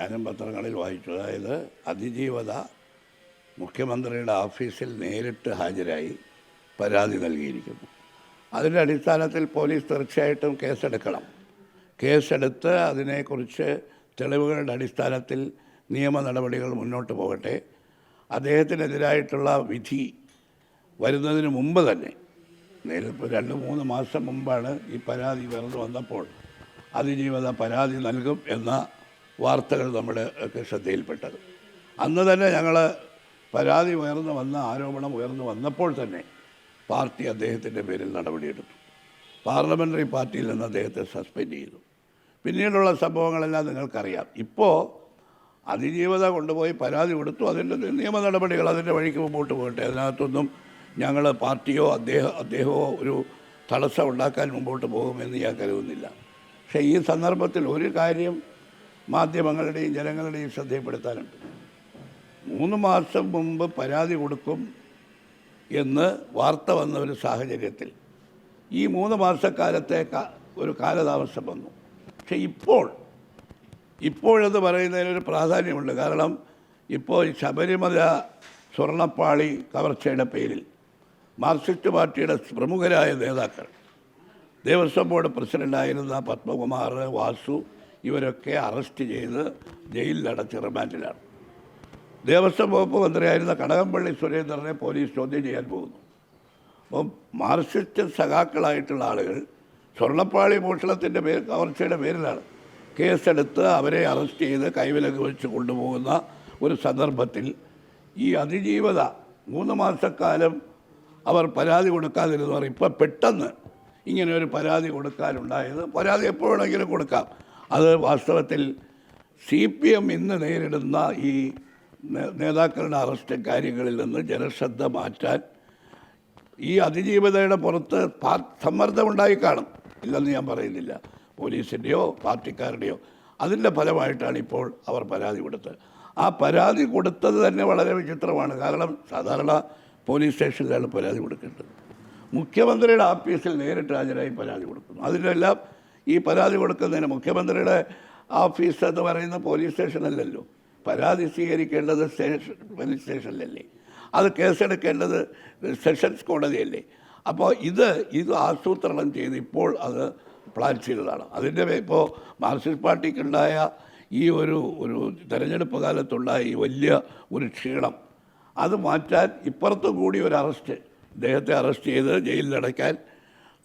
ഞാനും പത്രങ്ങളിൽ വായിച്ചു. അതായത് അതിജീവത മുഖ്യമന്ത്രിയുടെ ഓഫീസിൽ നേരിട്ട് ഹാജരായി പരാതി നൽകിയിരിക്കുന്നു. അതിന്റെ അടിസ്ഥാനത്തിൽ പോലീസ് തീർച്ചയായിട്ടും കേസെടുക്കണം. കേസെടുത്ത് അതിനെക്കുറിച്ച് തെളിവുകളുടെ അടിസ്ഥാനത്തിൽ നിയമ നടപടികൾ മുന്നോട്ട് പോകട്ടെ. അദ്ദേഹത്തിനെതിരായിട്ടുള്ള വിധി വരുന്നതിന് മുമ്പ് തന്നെ നേരിപ്പോൾ രണ്ട് മൂന്ന് മാസം മുമ്പാണ് ഈ പരാതി ഉയർന്നു വന്നപ്പോൾ അതിജീവത പരാതി നൽകും എന്ന വാർത്തകൾ നമ്മുടെ ഒക്കെ ശ്രദ്ധയിൽപ്പെട്ടത്. അന്ന് തന്നെ ഞങ്ങൾ പരാതി ഉയർന്നു വന്ന ആരോപണം ഉയർന്നു വന്നപ്പോൾ തന്നെ പാർട്ടി അദ്ദേഹത്തിന്റെ പേരിൽ നടപടിയെടുത്തു. പാർലമെന്ററി പാർട്ടിയിൽ നിന്ന് അദ്ദേഹത്തെ സസ്പെൻഡ് ചെയ്തു. പിന്നീടുള്ള സംഭവങ്ങളെല്ലാം നിങ്ങൾക്കറിയാം. ഇപ്പോൾ അതിജീവത കൊണ്ടുപോയി പരാതി കൊടുത്തു. അതിന്റെ നിയമ നടപടികൾ അതിന്റെ വഴിക്ക് മുമ്പോട്ട് പോകട്ടെ. അതിനകത്തൊന്നും ഞങ്ങൾ പാർട്ടിയോ അദ്ദേഹം അദ്ദേഹമോ ഒരു തടസ്സം ഉണ്ടാക്കാൻ മുമ്പോട്ട് പോകുമെന്ന് ഞാൻ കരുതുന്നില്ല. പക്ഷേ ഈ സന്ദർഭത്തിൽ ഒരു കാര്യം മാധ്യമങ്ങളുടെയും ജനങ്ങളുടെയും ശ്രദ്ധയിൽപ്പെടുത്താനുണ്ട്. മൂന്ന് മാസം മുമ്പ് പരാതി കൊടുക്കും എന്ന് വാർത്ത വന്ന ഒരു സാഹചര്യത്തിൽ ഈ മൂന്ന് മാസക്കാലത്തെ ഒരു കാലതാമസം വന്നു. പക്ഷെ ഇപ്പോൾ ഇപ്പോഴെന്ന് പറയുന്നതിനൊരു പ്രാധാന്യമുണ്ട്. കാരണം ഇപ്പോൾ ശബരിമല സ്വർണപ്പാളി കവർച്ചയുടെ പേരിൽ മാർക്സിസ്റ്റ് പാർട്ടിയുടെ പ്രമുഖരായ നേതാക്കൾ ദേവസ്വം ബോർഡ് പ്രസിഡന്റായിരുന്ന പത്മകുമാർ വാസു ഇവരൊക്കെ അറസ്റ്റ് ചെയ്ത് ജയിലിലടച്ച് റിമാൻഡിലാണ്. ദേവസ്വം വകുപ്പ് മന്ത്രിയായിരുന്ന കടകംപള്ളി സുരേന്ദ്രനെ പോലീസ് ചോദ്യം ചെയ്യാൻ പോകുന്നു. അപ്പം മാർക്സിസ്റ്റ് സഖാക്കളായിട്ടുള്ള ആളുകൾ സ്വർണപ്പാളി മോഷണത്തിന്റെ പേര് കവർച്ചയുടെ പേരിലാണ് കേസെടുത്ത് അവരെ അറസ്റ്റ് ചെയ്ത് കൈവിലക്ക് വെച്ച് കൊണ്ടുപോകുന്ന ഒരു സന്ദർഭത്തിൽ ഈ അതിജീവത മൂന്ന് മാസക്കാലം അവർ പരാതി കൊടുക്കാതിരുന്നവർ ഇപ്പം പെട്ടെന്ന് ഇങ്ങനെ ഒരു പരാതി കൊടുക്കാനുണ്ടായത്. പരാതി എപ്പോഴാണെങ്കിലും കൊടുക്കാം. അത് വാസ്തവത്തിൽ സി പി എം ഇന്ന് നേരിടുന്ന ഈ നേതാക്കളുടെ അറസ്റ്റ് കാര്യങ്ങളിൽ നിന്ന് ജനശ്രദ്ധ മാറ്റാൻ ഈ അതിജീവിതയുടെ പുറത്ത് പാ സമ്മർദ്ദമുണ്ടായി കാണും. ഇല്ലെന്ന് ഞാൻ പറയുന്നില്ല. പോലീസിന്റെയോ പാർട്ടിക്കാരുടെയോ. അതിന്റെ ഫലമായിട്ടാണ് ഇപ്പോൾ അവർ പരാതി കൊടുത്തത്. ആ പരാതി കൊടുത്തത് തന്നെ വളരെ വിചിത്രമാണ്. കാരണം സാധാരണ പോലീസ് സ്റ്റേഷനിലാണ് പരാതി കൊടുക്കേണ്ടത്. മുഖ്യമന്ത്രിയുടെ ഓഫീസിൽ നേരിട്ട് ഹാജരായി പരാതി കൊടുക്കുന്നു. അതിനെല്ലാം ഈ പരാതി കൊടുക്കുന്നതിന് മുഖ്യമന്ത്രിയുടെ ഓഫീസ് എന്ന് പറയുന്ന പോലീസ് സ്റ്റേഷനല്ലല്ലോ. പരാതി സ്വീകരിക്കേണ്ടത് സ്റ്റേഷൻ പോലീസ് സ്റ്റേഷനിലല്ലേ. അത് കേസെടുക്കേണ്ടത് സെഷൻസ് കോടതിയല്ലേ. അപ്പോൾ ഇത് ഇത് ആസൂത്രണം ചെയ്ത് ഇപ്പോൾ അത് പ്ലാൻ ചെയ്തതാണ്. അതിന്റെ ഇപ്പോൾ മാർക്സിസ്റ്റ് പാർട്ടിക്കുണ്ടായ ഈ ഒരു ഒരു തെരഞ്ഞെടുപ്പ് കാലത്തുണ്ടായ ഈ വലിയ ഒരു ക്ഷീണം അത് മാറ്റാൻ ഇപ്പുറത്തും കൂടി ഒരു അറസ്റ്റ് ഇദ്ദേഹത്തെ അറസ്റ്റ് ചെയ്ത് ജയിലിലടയ്ക്കാൻ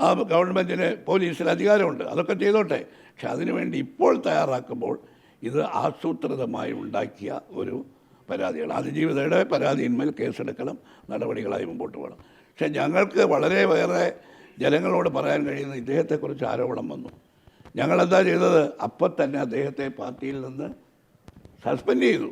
ആ ഗവൺമെന്റിന് പോലീസിന് അധികാരമുണ്ട്. അതൊക്കെ ചെയ്തോട്ടെ. പക്ഷെ അതിനുവേണ്ടി ഇപ്പോൾ തയ്യാറാക്കുമ്പോൾ ഇത് ആസൂത്രിതമായി ഉണ്ടാക്കിയ ഒരു പരാതികൾ അതിജീവിതയുടെ പരാതിയിന്മേൽ കേസെടുക്കണം നടപടികളായി മുമ്പോട്ട് പോകണം. പക്ഷെ ഞങ്ങൾക്ക് വളരെ വേറെ ജനങ്ങളോട് പറയാൻ കഴിയുന്ന ഇദ്ദേഹത്തെക്കുറിച്ച് ആരോപണം വന്നു. ഞങ്ങളെന്താ ചെയ്തത്? അപ്പം തന്നെ അദ്ദേഹത്തെ പാർട്ടിയിൽ നിന്ന് സസ്പെൻഡ് ചെയ്തു.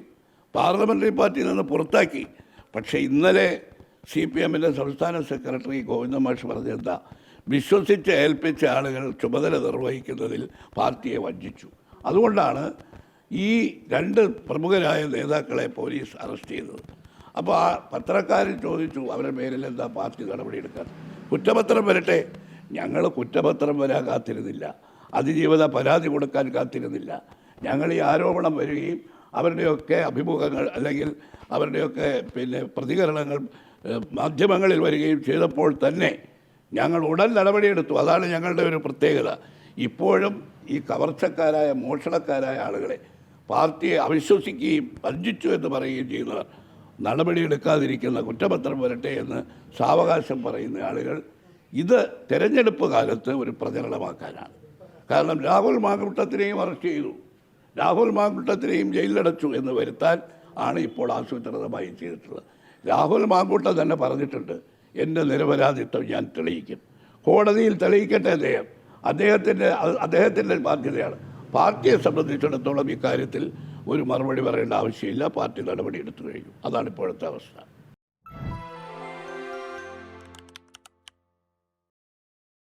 പാർലമെന്ററി പാർട്ടിയിൽ നിന്ന് പുറത്താക്കി. പക്ഷേ ഇന്നലെ സി പി എമ്മിന്റെ സംസ്ഥാന സെക്രട്ടറി ഗോവിന്ദ മാഷ് പറഞ്ഞെന്താ വിശ്വസിച്ച് ഏൽപ്പിച്ച ആളുകൾ ചുമതല നിർവഹിക്കുന്നതിൽ പാർട്ടിയെ വഞ്ചിച്ചു. അതുകൊണ്ടാണ് ഈ രണ്ട് പ്രമുഖരായ നേതാക്കളെ പോലീസ് അറസ്റ്റ് ചെയ്തത്. അപ്പോൾ ആ പത്രക്കാരൻ ചോദിച്ചു അവരുടെ പേരിൽ എന്താ പാർട്ടി നടപടിയെടുക്കാൻ കുറ്റപത്രം വരട്ടെ. ഞങ്ങൾ കുറ്റപത്രം വരാൻ കാത്തിരുന്നില്ല. അതിജീവിത പരാതി കൊടുക്കാൻ കാത്തിരുന്നില്ല. ഞങ്ങൾ ഈ ആരോപണം വരികയും അവരുടെയൊക്കെ അഭിമുഖങ്ങൾ അല്ലെങ്കിൽ അവരുടെയൊക്കെ പിന്നെ പ്രതികരണങ്ങൾ മാധ്യമങ്ങളിൽ വരികയും ചെയ്തപ്പോൾ തന്നെ ഞങ്ങൾ ഉടൻ നടപടിയെടുത്തു. അതാണ് ഞങ്ങളുടെ ഒരു പ്രത്യേകത. ഇപ്പോഴും ഈ കവർച്ചക്കാരായ മോഷണക്കാരായ ആളുകളെ പാർട്ടിയെ അവിശ്വസിക്കുകയും വഞ്ചിച്ചു എന്ന് പറയുകയും ചെയ്യുന്നവർ നടപടിയെടുക്കാതിരിക്കുന്ന കുറ്റപത്രം വരട്ടെ എന്ന് സാവകാശം പറയുന്ന ആളുകൾ ഇത് തെരഞ്ഞെടുപ്പ് കാലത്ത് ഒരു പ്രചരണമാക്കാനാണ്. കാരണം രാഹുൽ മാങ്കുട്ടത്തിനെയും അറസ്റ്റ് ചെയ്തു. രാഹുൽ മാങ്കുട്ടത്തിനെയും ജയിലിലടച്ചു എന്ന് വരുത്താൻ ആണ് ഇപ്പോൾ ആസൂത്രിതമായി ചെയ്തിട്ടുള്ളത്. രാഹുൽ മാങ്കൂട്ടം തന്നെ പറഞ്ഞിട്ടുണ്ട് എന്റെ നിരപരാധിത്വം ഞാൻ തെളിയിക്കും. കോടതിയിൽ തെളിയിക്കട്ടെ അദ്ദേഹം. അദ്ദേഹത്തിന്റെ അദ്ദേഹത്തിന്റെ ബാധ്യതയാണ്. പാർട്ടിയെ സംബന്ധിച്ചിടത്തോളം ഇക്കാര്യത്തിൽ ഒരു മറുപടി പറയേണ്ട ആവശ്യമില്ല. പാർട്ടി നടപടി എടുത്തു കഴിഞ്ഞു. അതാണ് ഇപ്പോഴത്തെ അവസ്ഥ.